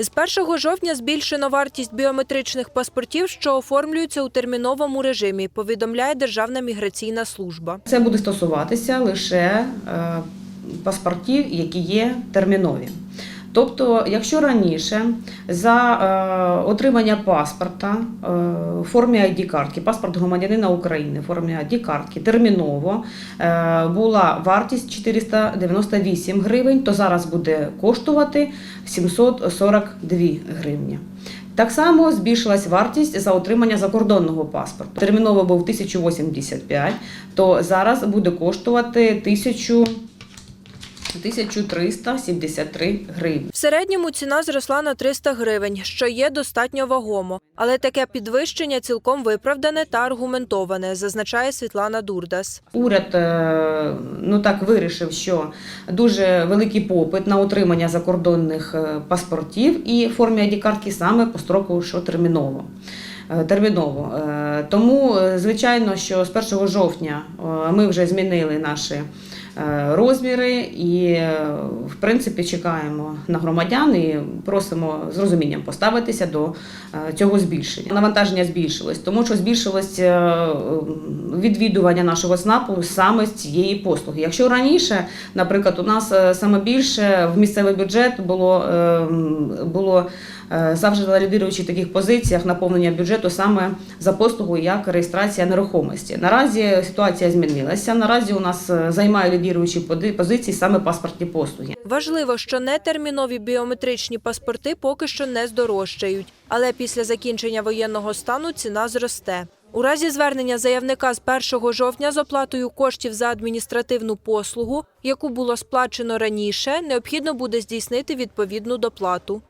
З 1 жовтня збільшено вартість біометричних паспортів, що оформлюються у терміновому режимі, повідомляє Державна міграційна служба. Це буде стосуватися лише е, паспортів, які є термінові. Тобто, якщо раніше за е, отримання паспорта е, в формі ID-картки, паспорт громадянина України в формі ID-картки терміново е, була вартість 498 гривень, то зараз буде коштувати 742 гривні. Так само збільшилась вартість за отримання закордонного паспорту. Терміново був 1085, то зараз буде коштувати 1000 1373 гривні. В середньому ціна зросла на 300 гривень, що є достатньо вагомо. Але таке підвищення цілком виправдане та аргументоване, зазначає Світлана Дурдас. Уряд е, ну так вирішив, що дуже великий попит на отримання закордонних е, паспортів і формі ID-картки саме по строку, що терміново. Е, Терміново. Тому, е, звичайно, що з 1 жовтня е, ми вже змінили наші е, розміри і, в принципі, чекаємо на громадян і просимо з розумінням поставитися до цього збільшення. Навантаження збільшилось, тому що збільшилось відвідування нашого СНАПу саме з цієї послуги. Якщо раніше, наприклад, у нас саме більше в місцевий бюджет було, було завжди на лідируючих таких позиціях наповнення бюджету саме за послугу як реєстрація нерухомості. Наразі ситуація змінилася. Наразі у нас е, займає лідируючі поди- позиції саме паспортні послуги. Важливо, що нетермінові біометричні паспорти поки що не здорожчають, але після закінчення воєнного стану ціна зросте. У разі звернення заявника з 1 жовтня з оплатою коштів за адміністративну послугу, яку було сплачено раніше, необхідно буде здійснити відповідну доплату.